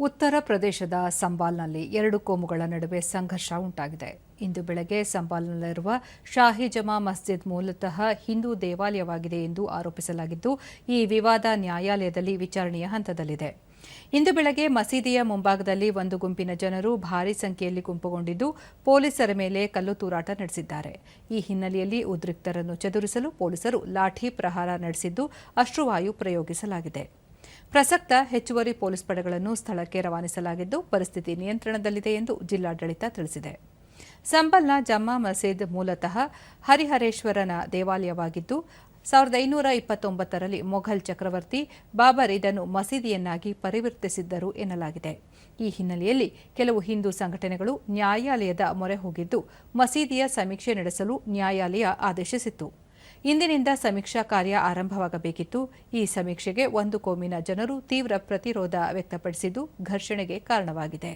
ಉತ್ತರ ಪ್ರದೇಶದ ಸಂಬಾಲ್ನಲ್ಲಿ ಎರಡು ಕೋಮುಗಳ ನಡುವೆ ಸಂಘರ್ಷ ಉಂಟಾಗಿದೆ. ಇಂದು ಬೆಳಗ್ಗೆ ಸಂಬಾಲ್ನಲ್ಲಿರುವ ಶಾಹಿ ಜಮಾ ಮಸ್ಜಿದ್ ಮೂಲತಃ ಹಿಂದೂ ದೇವಾಲಯವಾಗಿದೆ ಎಂದು ಆರೋಪಿಸಲಾಗಿದ್ದು, ಈ ವಿವಾದ ನ್ಯಾಯಾಲಯದಲ್ಲಿ ವಿಚಾರಣೆಯ ಹಂತದಲ್ಲಿದೆ. ಇಂದು ಬೆಳಗ್ಗೆ ಮಸೀದಿಯ ಮುಂಭಾಗದಲ್ಲಿ ಒಂದು ಗುಂಪಿನ ಜನರು ಭಾರೀ ಸಂಖ್ಯೆಯಲ್ಲಿ ಗುಂಪುಗೊಂಡಿದ್ದು, ಪೊಲೀಸರ ಮೇಲೆ ಕಲ್ಲು ತೂರಾಟ ನಡೆಸಿದ್ದಾರೆ. ಈ ಹಿನ್ನೆಲೆಯಲ್ಲಿ ಉದ್ರಿಕ್ತರನ್ನು ಚದುರಿಸಲು ಪೊಲೀಸರು ಲಾಠಿ ಪ್ರಹಾರ ನಡೆಸಿದ್ದು, ಅಶ್ರುವಾಯು ಪ್ರಯೋಗಿಸಲಾಗಿದೆ. ಪ್ರಸಕ್ತ ಹೆಚ್ಚುವರಿ ಪೊಲೀಸ್ ಪಡೆಗಳನ್ನು ಸ್ಥಳಕ್ಕೆ ರವಾನಿಸಲಾಗಿದ್ದು ಪರಿಸ್ಥಿತಿ ನಿಯಂತ್ರಣದಲ್ಲಿದೆ ಎಂದು ಜಿಲ್ಲಾಡಳಿತ ತಿಳಿಸಿದೆ. ಸಂಬಲ್ನ ಜಮ್ಮಾ ಮಸೀದ್ ಮೂಲತಃ ಹರಿಹರೇಶ್ವರನ ದೇವಾಲಯವಾಗಿದ್ದು, ಸಾವಿರದ ಐನೂರ ಇಪ್ಪತ್ತೊಂಬತ್ತರಲ್ಲಿ ಮೊಘಲ್ ಚಕ್ರವರ್ತಿ ಬಾಬರ್ ಇದನ್ನು ಮಸೀದಿಯನ್ನಾಗಿ ಪರಿವರ್ತಿಸಿದ್ದರು ಎನ್ನಲಾಗಿದೆ. ಈ ಹಿನ್ನೆಲೆಯಲ್ಲಿ ಕೆಲವು ಹಿಂದೂ ಸಂಘಟನೆಗಳು ನ್ಯಾಯಾಲಯದ ಮೊರೆ ಹೋಗಿದ್ದು, ಮಸೀದಿಯ ಸಮೀಕ್ಷೆ ನಡೆಸಲು ನ್ಯಾಯಾಲಯ ಆದೇಶಿಸಿತ್ತು. ಇಂದಿನಿಂದ ಸಮೀಕ್ಷಾ ಕಾರ್ಯ ಆರಂಭವಾಗಬೇಕಿತ್ತು. ಈ ಸಮೀಕ್ಷೆಗೆ ಒಂದು ಕೋಮಿನ ಜನರು ತೀವ್ರ ಪ್ರತಿರೋಧ ವ್ಯಕ್ತಪಡಿಸಿದ್ದು ಘರ್ಷಣೆಗೆ ಕಾರಣವಾಗಿದೆ.